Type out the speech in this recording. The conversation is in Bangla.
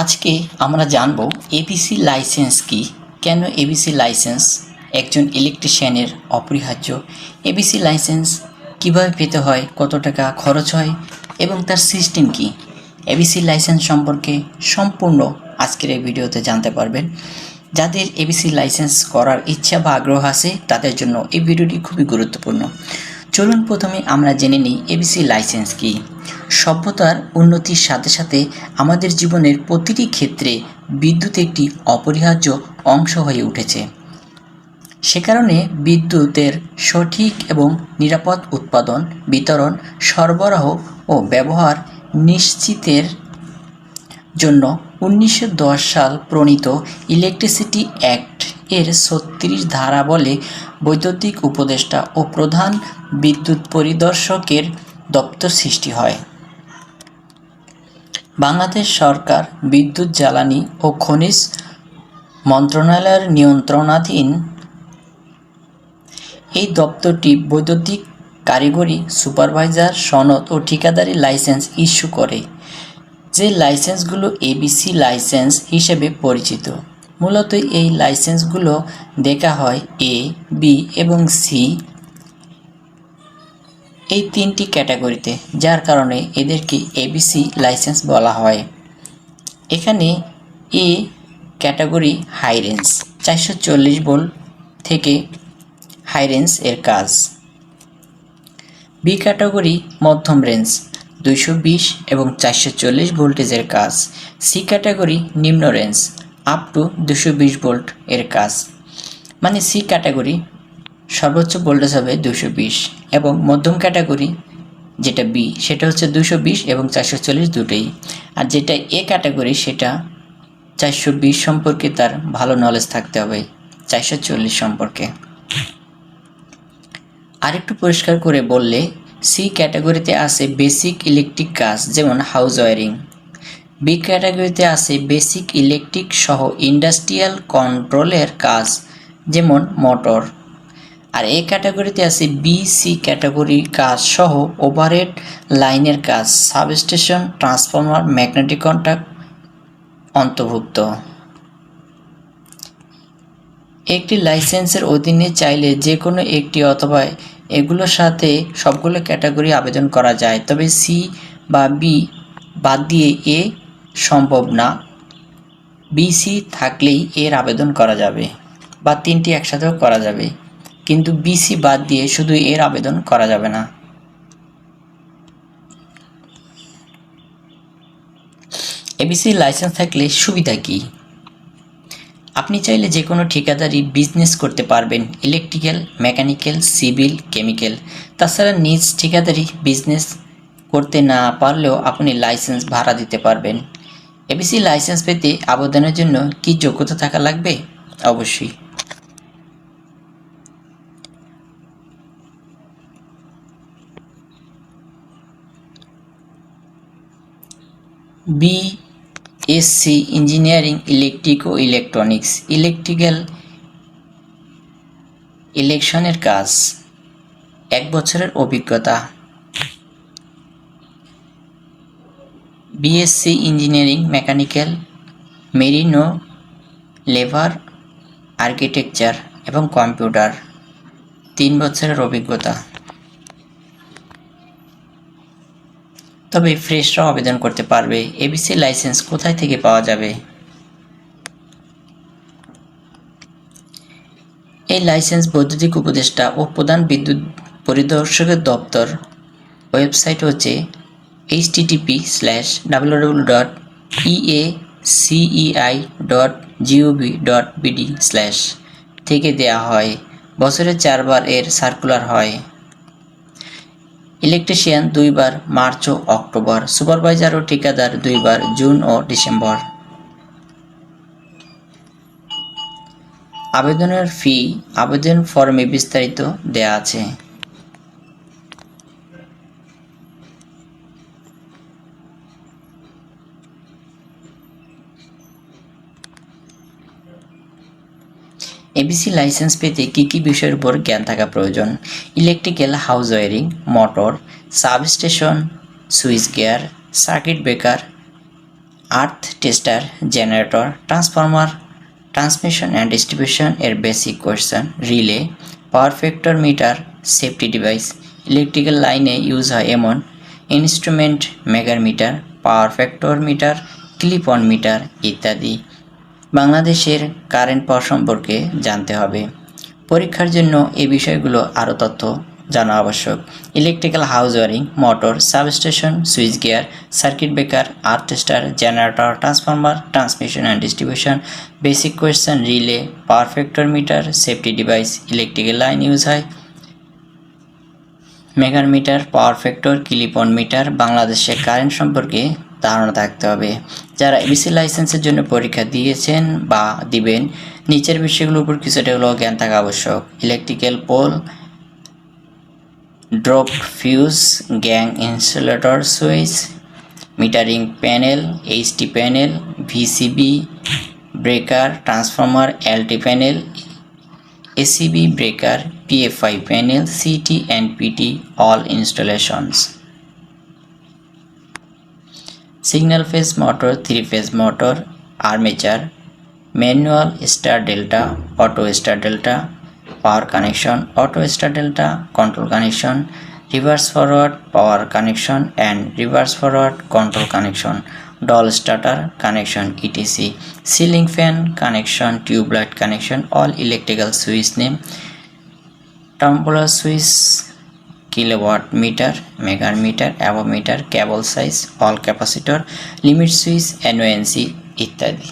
আজকে আমরা জানব এবিসি লাইসেন্স কি? কেন এবিসি লাইসেন্স একজন ইলেকট্রিশিয়ানের অপরিহার্য? এবিসি লাইসেন্স কীভাবে পেতে হয়? কত টাকা খরচ হয়? এবং তার সিস্টেম কি? এবিসি লাইসেন্স সম্পর্কে সম্পূর্ণ আজকের এই ভিডিওতে জানতে পারবেন। যাদের এবিসি লাইসেন্স করার ইচ্ছা বা আগ্রহ আছে, তাদের জন্য এই ভিডিওটি খুবই গুরুত্বপূর্ণ। চলুন প্রথমে আমরা জেনে নিই এবিসি লাইসেন্স কি। সভ্যতার উন্নতির সাথে সাথে আমাদের জীবনের প্রতিটি ক্ষেত্রে বিদ্যুৎ একটি অপরিহার্য অংশ হয়ে উঠেছে। সে কারণে বিদ্যুতের সঠিক এবং নিরাপদ উৎপাদন, বিতরণ, সরবরাহ ও ব্যবহার নিশ্চিতের জন্য উনিশশো দশ সাল প্রণীত ইলেকট্রিসিটি অ্যাক্ট এর ছত্রিশ ধারা বলে বৈদ্যুতিক উপদেষ্টা ও প্রধান বিদ্যুৎ পরিদর্শকের দপ্তর সৃষ্টি হয়। বাংলাদেশ সরকার, বিদ্যুৎ, জ্বালানি ও খনিজ মন্ত্রণালয়ের নিয়ন্ত্রণাধীন এই দপ্তরটি বৈদ্যুতিক কারিগরি সুপারভাইজার সনদ ও ঠিকাদারি লাইসেন্স ইস্যু করে, যে লাইসেন্সগুলো এবিসি লাইসেন্স হিসেবে পরিচিত। মূলত এই লাইসেন্সগুলো দেখা হয় এ বি এবং সি এই তিনটি ক্যাটাগরিতে, যার কারণে এদেরকে এবিসি লাইসেন্স বলা হয়। এখানে এ ক্যাটাগরি হাই রেঞ্জ চারশো চল্লিশ ভোল্ট থেকে হাই রেঞ্জ এর কাজ। বি ক্যাটাগরি মধ্যম রেঞ্জ দুইশো বিশ এবং চারশো চল্লিশ ভোল্টেজের কাজ। সি ক্যাটাগরি নিম্ন রেঞ্জ আপ টু দুশো বিশ ভোল্ট এর কাজ। মানে সি ক্যাটাগরি সর্বোচ্চ ভোল্টেজ হবে দুশো বিশ এবং মধ্যম ক্যাটাগরি যেটা বি সেটা হচ্ছে দুশো বিশ এবং চারশো চল্লিশ দুটোই। আর যেটা এ ক্যাটাগরি সেটা চারশো বিশ সম্পর্কে তার ভালো নলেজ থাকতে হবে, চারশো চল্লিশ সম্পর্কে। আরেকটু পরিষ্কার করে বললে সি ক্যাটাগরিতে আছে বেসিক ইলেকট্রিক কাজ যেমন হাউস ওয়ারিং বি ক্যাটাগরিতে আছে বেসিক ইলেকট্রিক সহ ইন্ডাস্ট্রিয়াল কন্ট্রোলের কাজ যেমন মোটর আর এই ক্যাটাগরিতে আছে বি সি ক্যাটাগরি কাজ সহ ওভারহেড লাইনের কাজ সাবস্টেশন ট্রান্সফরমার ম্যাগনেটিক কন্ট্যাক্ট অন্তর্ভুক্ত। একটি লাইসেন্সের অধীনে চাইলে যে কোনো একটি অথবা এগুলোর সাথে সবগুলো ক্যাটাগরি আবেদন করা যায়, তবে সি বা বি বাদ দিয়ে এ সম্ভব না। বিসি থাকলেই এর আবেদন করা যাবে বা তিনটি একসাথেও করা যাবে। কিন্তু বিসি বাদ দিয়ে শুধু এর আবেদন করা যাবে না। এবিসি লাইসেন্স থাকলে সুবিধা কি? আপনি চাইলে যে কোনো ঠিকাদারি বিজনেস করতে পারবেন ইলেকট্রিক্যাল মেকানিক্যাল সিভিল কেমিক্যাল তাছাড়া নিজ ঠিকাদারি বিজনেস করতে না পারলেও আপনি লাইসেন্স ভাড়া দিতে পারবেন। এবিসি লাইসেন্স পেতে আবেদনের জন্য কি যোগ্যতা থাকা লাগবে? অবশ্যই। বি এসসি ইঞ্জিনিয়ারিং ইলেকট্রিক ও ইলেকট্রনিক্স ইলেকট্রিক্যাল ইলেকশনের কাজ। এক বছরের অভিজ্ঞতা। বিএসসি ইঞ্জিনিয়ারিং মেকানিক্যাল মেরিনো লেবার আর্কিটেকচার এবং কম্পিউটার তিন বছরের অভিজ্ঞতা। তবে ফ্রেশরাও আবেদন করতে পারবে। এবিসি লাইসেন্স কোথায় থেকে পাওয়া যাবে? এই লাইসেন্স বৈদ্যুতিক উপদেষ্টা ও প্রধান বিদ্যুৎ পরিদর্শকের দপ্তর। ওয়েবসাইট হচ্ছে HTTP slash W W dot EA CEI dot GOV dot BD slash থেকে দেয়া হয়। বছরে চারবার এর সার্কুলার হয়। ইলেকট্রিশিয়ান দুইবার মার্চ ও অক্টোবর, সুপারভাইজার ও ঠিকাদার দুইবার জুন ও ডিসেম্বর। আবেদনের ফি, আবেদন ফর্মে বিস্তারিত দেয়া আছে। এবিসি লাইসেন্স পেতে কী কী বিষয়ের উপর জ্ঞান থাকা প্রয়োজন? Electrical house wiring motor substation switch gear circuit breaker earth tester generator transformer transmission and distribution এর basic question relay power factor meter safety device electrical লাইনে ইউজ হয় এমন instrument megger meter power factor meter clip on meter ইত্যাদি। বাংলাদেশের কারেন্ট পাওয়ার সম্পর্কে জানতে হবে। পরীক্ষার জন্য এই বিষয়গুলো আরও তথ্য জানা আবশ্যক। Electrical house wiring motor substation switch gear circuit breaker earth tester generator transformer transmission and distribution basic question relay power factor meter safety device electrical line use হয়। Megger meter power factor clip on meter বাংলাদেশের কারেন্ট সম্পর্কে ধারণা থাকতে হবে যারা এবিসি লাইসেন্সের জন্য পরীক্ষা দিয়েছেন বা দিবেন নিচের বিষয়গুলোর উপর কিছুটা হলেও জ্ঞান থাকা আবশ্যক electrical pole drop fuse gang insulator switch metering panel HT panel VCB breaker transformer LT panel ACB breaker, PFI panel, CT and PT all installations. Single phase motor, three phase motor, armature, manual star delta, auto star delta, power connection, auto star delta, control connection, reverse forward, power connection, and reverse forward, control connection, DOL starter connection ETC ceiling fan connection, tubelight connection, all electrical switch name tumbler switch kilowatt meter mega meter avometer cable size all capacitor limit switch NONC ইত্যাদি